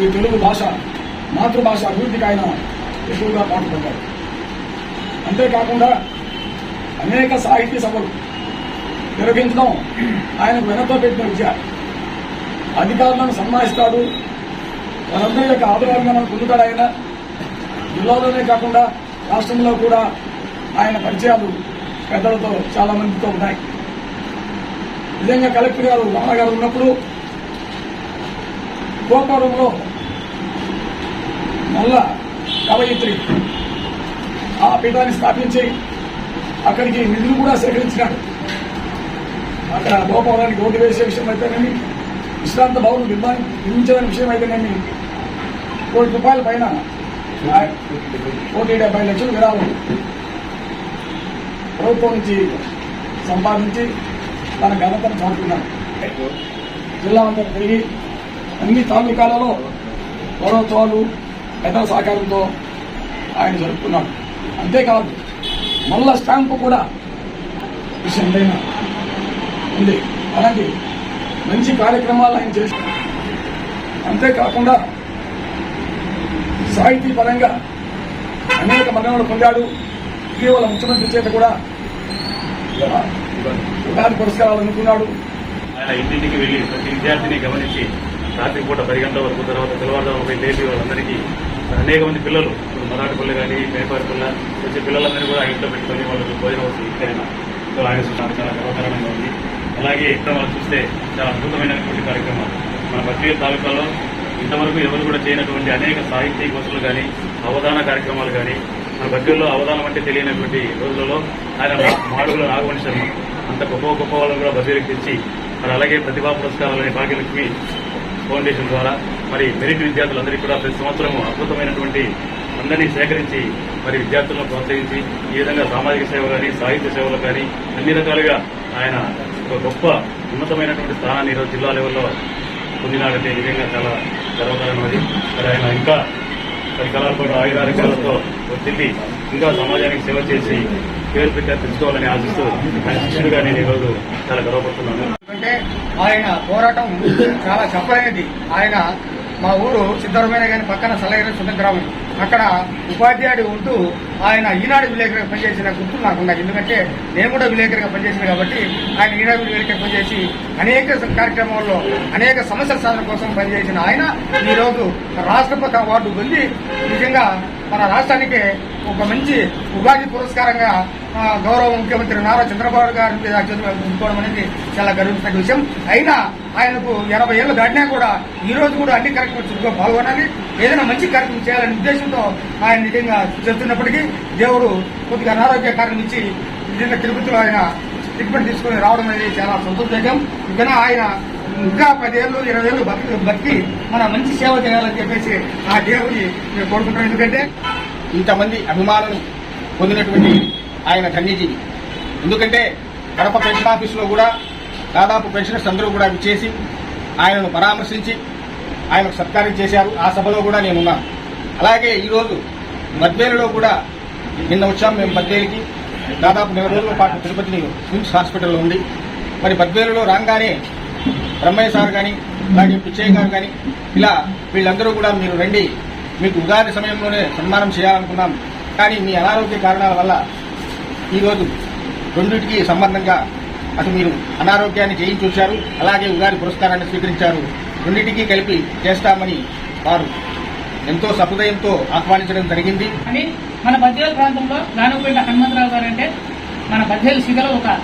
ఈ తెలుగు భాష మాతృభాష అభివృద్ధికి ఆయన ఎక్కువగా పాటుపడ్డారు. అంతేకాకుండా అనేక సాహిత్య సభలు నిర్వహించడం ఆయనకు వెనతో పెట్టిన విద్య అధికారులను సన్మానిస్తాడు. వారందరి యొక్క ఆదరాభిమానాలు పొందుతాడు ఆయన. జిల్లాలోనే కాకుండా రాష్ట్రంలో కూడా ఆయన పరిచయాలు పెద్దలతో చాలా మందితో ఉన్నాయి. నిజంగా కలెక్టర్ గారు నాన్నగారు ఉన్నప్పుడు గోపురంలో నల్ల కవయిత్రి ఆ పీఠాన్ని స్థాపించి అక్కడికి నిధులు కూడా సేకరించినాడు. అక్కడ గోపవరానికి ఓటు వేసే విషయం అయితేనేమి విశ్రాంత భవనం నిర్మాణం నిర్మించడానికి విషయం అయితేనేమి కోటి రూపాయల పైన కోటి డెబ్బై లక్షలు విరాళం ప్రభుత్వం నుంచి సంపాదించి తన ఘనతను కోరుతున్నాను. జిల్లా అంతా తిరిగి అన్ని తాలూకాలలో గౌరవత్వాలు పెద్దల సహకారంతో ఆయన జరుపుకున్నాడు. అంతేకాదు మళ్ళా స్టాంపు కూడా విషయంలో ఉంది. అలాంటి మంచి కార్యక్రమాలు ఆయన చేసి అంతేకాకుండా సాహితీ పరంగా అనేక మరణాలు పొందాడు. ఇటీవల ముఖ్యమంత్రి చేత కూడా ఉగాది పురస్కారాలు అందుకున్నాడు ఆయన ఇంటింటికి వెళ్ళి ప్రతి విద్యార్థిని గమనించి రాత్రి పూట పది గంటల వరకు తర్వాత తెల్లవారుజాము లేపి వాళ్ళందరికీ అనేక మంది పిల్లలు ఇప్పుడు మరాఠీ పిల్లలు కానీ మేపారి పిల్ల వచ్చే పిల్లలందరినీ కూడా ఇంట్లో పెట్టుకొని వాళ్ళకి భోజనం వస్తుంది ఇక్కడైనా ఆయన చాలా గర్వకారణంగా ఉంది. అలాగే ఇక్కడ మనం చూస్తే చాలా అద్భుతమైనటువంటి కార్యక్రమాలు. మన బద్రీల తాలూకాలో ఇంతవరకు ఎవరు కూడా చేయనటువంటి అనేక సాహిత్య గోష్ఠులు కానీ అవధాన కార్యక్రమాలు కానీ మన బద్రీల్లో అవధానం అంటే తెలియనటువంటి రోజులలో ఆయన మాడుగుల నాగమణి శర్మ అంత గొప్ప గొప్ప వాళ్ళని కూడా బదిలీకి తెచ్చి మరి అలాగే ప్రతిభా పురస్కారాలని భాగ్యలక్ష్మి ఫౌండేషన్ ద్వారా మరి మెరిట్ విద్యార్థులందరికీ కూడా ప్రతి సంవత్సరం అద్భుతమైనటువంటి అందరినీ సేకరించి మరి విద్యార్థులను ప్రోత్సహించి ఈ విధంగా సామాజిక సేవ కానీ సాహిత్య సేవలు కానీ అన్ని రకాలుగా ఆయన ఒక గొప్ప ఉన్నతమైనటువంటి స్థానాన్ని ఈరోజు జిల్లా లెవెల్లో పొందినాడంటే నిజంగా చాలా గర్వకారణమైనది మరి ఆయన ఇంకా పది ఆయుధాలతో ఆయురారోగ్యాలతో ఇంకా సమాజానికి సేవ చేసి పేరు పెట్టారు తెచ్చుకోవాలని ఆశిస్తూ ఆయన శిష్యుడిగా నేను ఈరోజు చాలా గర్వపడుతున్నాను. అంటే ఆయన పోరాటం చాలా చెప్పలేనిది. ఆయన మా ఊరు సిద్ధరమైన కానీ పక్కన సలహైన సొంత గ్రామం. అక్కడ ఉపాధ్యాయుడు ఉంటూ ఆయన ఈనాడు విలేకరిగా పనిచేసిన గుర్తు నాకున్నాయి ఎందుకంటే నేను కూడా విలేకరిగా పనిచేసిన కాబట్టి ఆయన ఈనాడు విలేకరిగా పనిచేసి అనేక కార్యక్రమాల్లో అనేక సమస్యల సాధన కోసం పనిచేసిన ఆయన ఈ రోజు రాష్ట్రపతి అవార్డు పొంది నిజంగా మన రాష్ట్రానికి ఒక మంచి ఉగాది పురస్కారంగా గౌరవ ముఖ్యమంత్రి నారా చంద్రబాబు గారి మీద చదువుకోవడం అనేది చాలా గర్వించిన విషయం. అయినా ఆయనకు ఎనభై ఏళ్ళు దాటినా కూడా ఈ రోజు కూడా అన్ని కార్యక్రమాలు పాల్గొనాలి. ఏదైనా మంచి కార్యక్రమం చేయాలనే ఉద్దేశంతో ఆయన నిజంగా చేస్తున్నప్పటికీ దేవుడు కొద్దిగా అనారోగ్య కారణం ఇచ్చి నిజంగా తిరుపతిలో ఆయన ట్రీట్మెంట్ తీసుకుని రావడం అనేది చాలా సంతోషం ఇంకా ఆయన ఇంకా పదేళ్ళు ఇరవై ఏళ్ళు బతికి బతికి మన మంచి సేవ చేయాలని చెప్పేసి ఆ దేవుడిని నేను కోరుకుంటున్నాను. ఎందుకంటే ఇంతమంది అభిమానులు పొందినటువంటి ఆయన ధన్యజీవి ఎందుకంటే కడప పెన్షన్ ఆఫీసులో కూడా దాదాపు పెన్షనర్స్ అందరూ కూడా విచ్చేసి ఆయనను పరామర్శించి ఆయనకు సత్కారం చేశారు. ఆ సభలో కూడా నేనున్నాను అలాగే ఈరోజు మద్వేలులో కూడా నిన్న వచ్చాము మేము బద్వేలుకి దాదాపు నెల రోజుల పాటు తిరుపతిని స్విమ్స్ హాస్పిటల్లో ఉండి మరి బద్వేలులో రాగానే బ్రహ్మయ్య సార్ కానీ అలాగే పిచ్చయ్య గారు కానీ ఇలా వీళ్ళందరూ కూడా మీరు రండి మీకు ఉగాది సమయంలోనే సన్మానం చేయాలనుకున్నాం. కానీ మీ అనారోగ్య కారణాల వల్ల ఈరోజు రెండింటికి సంబంధంగా అటు మీరు అనారోగ్యాన్ని జయించి వచ్చారు అలాగే ఉగాది పురస్కారాన్ని స్వీకరించారు. రెండింటికి కలిపి చేస్తామని వారు ఎంతో సహృదయంతో ఆహ్వానించడం జరిగింది. అని మన బద్వేలు ప్రాంతంలో గానుగుంట హనుమంతరావు గారు అంటే మన బద్వేలు సిగలో ఒక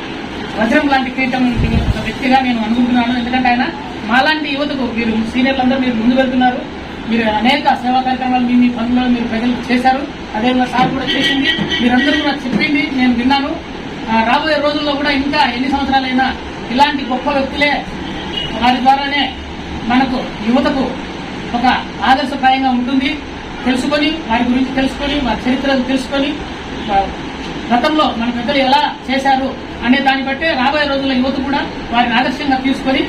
వజ్రం లాంటి క్రీతం ఒక వ్యక్తిగా నేను అనుకుంటున్నాను. ఎందుకంటే ఆయన మాలాంటి యువతకు మీరు సీనియర్లందరూ మీరు ముందు వెళ్తున్నారు. మీరు అనేక సేవా కార్యక్రమాలు మీ మీ పనుల్లో మీరు ప్రజలకు చేశారు. అదేవిధంగా సార్ కూడా చేసింది. మీరందరూ కూడా చెప్పింది. నేను రాబోయే రోజుల్లో కూడా ఇంకా ఎన్ని సంవత్సరాలైనా ఇలాంటి గొప్ప వ్యక్తులే వారి ద్వారానే మనకు యువతకు ఒక ఆదర్శప్రాయంగా ఉంటుంది. తెలుసుకొని వారి గురించి తెలుసుకొని వారి చరిత్రను తెలుసుకొని గతంలో మన పెద్దలు ఎలా చేశారు అనే దాన్ని బట్టే రాబోయే రోజుల్లో యువత కూడా వారిని ఆదర్శంగా తీసుకొని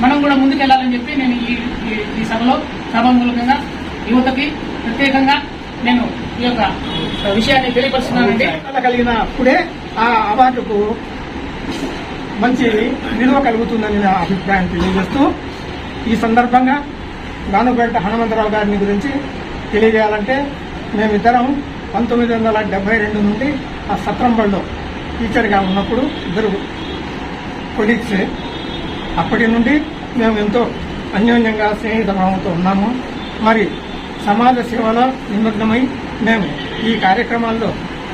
మనం కూడా ముందుకెళ్ళాలని చెప్పి నేను ఈ ఈ- ఈ సభలో సభామూలకంగా యువతకి ప్రత్యేకంగా నేను ఈ యొక్క విషయాన్ని తెలియపరుస్తున్నానండి. కలిగిన అప్పుడే ఆ అవార్డుకు మంచి విలువ కలుగుతుందని నా అభిప్రాయం తెలియజేస్తూ ఈ సందర్భంగా గానుపేట హనుమంతరావు గారిని గురించి తెలియజేయాలంటే మేమిద్దరం పంతొమ్మిది వందల డెబ్బై రెండు నుండి ఆ సత్రంబడిలో టీచర్గా ఉన్నప్పుడు ఇద్దరు కొలీగ్స్. అప్పటి నుండి మేము ఎంతో అన్యోన్యంగా స్నేహిత భావంతో ఉన్నాము. మరి సమాజ సేవలో నిమగ్నమై మేము ఈ కార్యక్రమాల్లో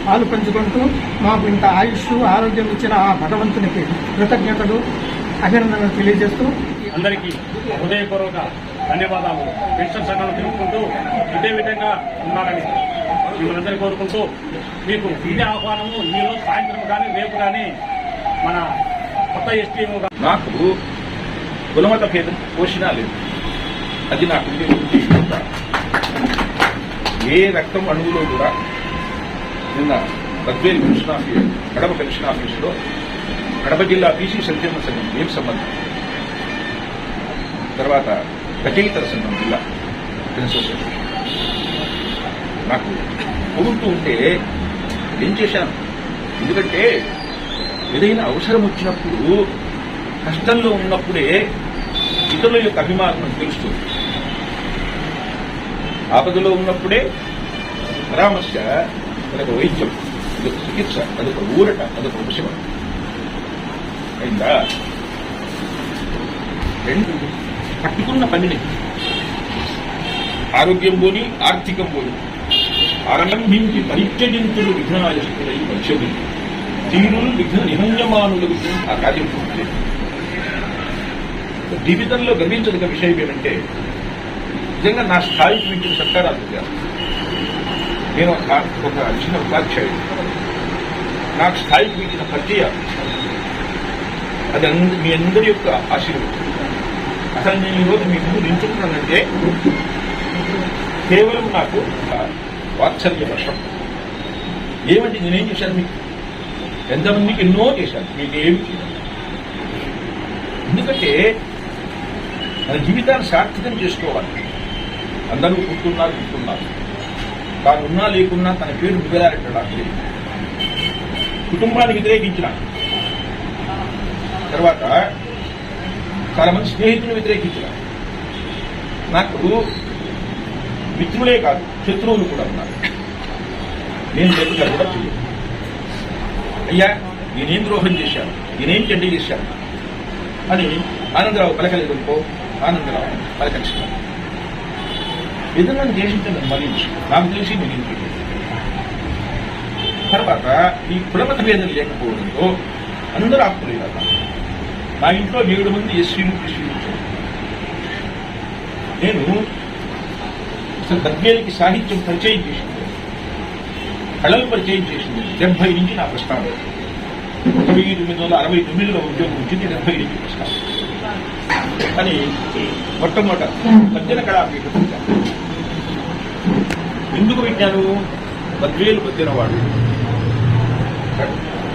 పాలు పంచుకుంటూ మాకు ఇంత ఆయుష్ ఆరోగ్యం ఇచ్చిన ఆ భగవంతునికి కృతజ్ఞతలు అభినందనలు తెలియజేస్తూ అందరికీ హృదయపూర్వక ధన్యవాదాలు పెన్షన్ సంఘాలు తెలుపుకుంటూ ఇదే విధంగా ఉండాలని మిమ్మల్ని అందరినీ కోరుకుంటూ మీకు ఇదే ఆహ్వానము ఈ రోజు సాయంత్రం కానీ రేపు కానీ మన కొత్త ఎస్టీఎం నాకు గుణమత భేదం పోషణ లేదు అది నాకు. ఏ రక్తం అణువులో కూడా నిన్న Badvel pension office Kadapa pension ఆఫీసులో కడప జిల్లా బీసీ సంక్షేమ సంఘం ఏం సంబంధం? తర్వాత రచయితల సంఘం జిల్లా అసోసియేషన్ నాకు పొగుడుతూ ఉంటే ఏం చేశాను? ఎందుకంటే ఏదైనా అవసరం వచ్చినప్పుడు కష్టంలో ఉన్నప్పుడే ఇతరుల యొక్క అభిమానం తెలుస్తుంది. ఆపదలో ఉన్నప్పుడే పరామర్శ అదొక వైద్యం అదొక చికిత్స అదొక ఊరట అదొక ఉపశమనం. అయిందా? రెండు. పట్టుకున్న పనిని. ఆరోగ్యం పోని ఆర్థికం పోని. ఆరంభించి పరిత్యజింతుడు విఘ్నాయస్తులై పరిశోధి. తీరులు విఘ్న నిహంజమానులకు ఆ కార్యం పూర్తి. జీవితంలో గర్వించదగ్గ విషయం ఏమంటే నిజంగా నా స్థాయికి మించిన సత్కారాలు నేను ఒక ఒక చిన్న ఉపాధ్యాయుడు. నాకు స్థాయికి మించిన పరిచయ అది మీ అందరి యొక్క ఆశీర్వాదం. అసలు నేను ఈరోజు మీ ముందు నించుకున్నానంటే కేవలం నాకు వాత్సల్య వర్షం. ఏమంటే నేనేం చేశాను మీకు? ఎంతమందికి ఎన్నో చేశాను. మీకు ఏమి ఎందుకంటే మన జీవితాన్ని సార్థకం చేసుకోవాలి. అందరూ కూర్చున్నారు పుట్టున్నారు తాను ఉన్నా లేకున్నా తన పేరు మిగలారెట్టడానికి కుటుంబాన్ని వ్యతిరేకించిన. తర్వాత చాలా మంది స్నేహితులు వ్యతిరేకించిన. నాకు మిత్రులే కాదు శత్రువులు కూడా ఉన్నారు. నేను లేకుండా కూడా చెయ్యను అయ్యా నేనేం ద్రోహం చేశాను? నేనేం చెడ్డ చేశాను? అని ఆనందరావు పలకలేదనుకో ఆనందరావు పలకరిస్తాను ఏదన్నా దేశించడం మరి నాకు తెలిసి నేను తర్వాత ఈ కులమత భేదం లేకపోవడంతో అందరూ ఆపుకోలేదు మా ఇంట్లో ఏడు మంది ఎస్సీలు ఎస్సీలు నేను అసలు సాహిత్యం పరిచయం చేసింది. కళలు పరిచయం చేసింది. డెబ్బై నుంచి నా ప్రస్తావన వెయ్యి తొమ్మిది వందల అరవై తొమ్మిదిలో ఉద్యోగం వచ్చింది డెబ్బై నుంచి ప్రస్తావన అని మొట్టమొదట పద్యన కళాపీఠం ఎందుకు పెట్టాను? బద్వేలు పద్యన వాడు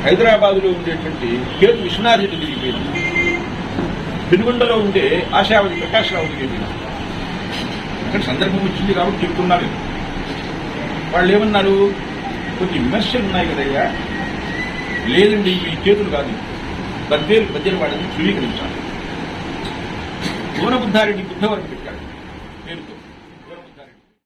హైదరాబాద్లో ఉండేటువంటి కేతు విశ్వనాథ్ రెడ్డి తిరిగిపోయింది పెనుగొండలో ఉండే ఆశావతి ప్రకాశ్రావు తిరిగిపోయింది ఇక్కడ సందర్భం వచ్చింది కాబట్టి చెప్తున్నారు వాళ్ళు ఏమన్నారు? కొన్ని విమర్శలు ఉన్నాయి కదయ్యా. లేదండి ఈ చేతులు కాదు. బద్వేలు బద్దెన వాడని ధృవీకరించాలి. భువనబుద్ధారెడ్డి బుద్ధవరకు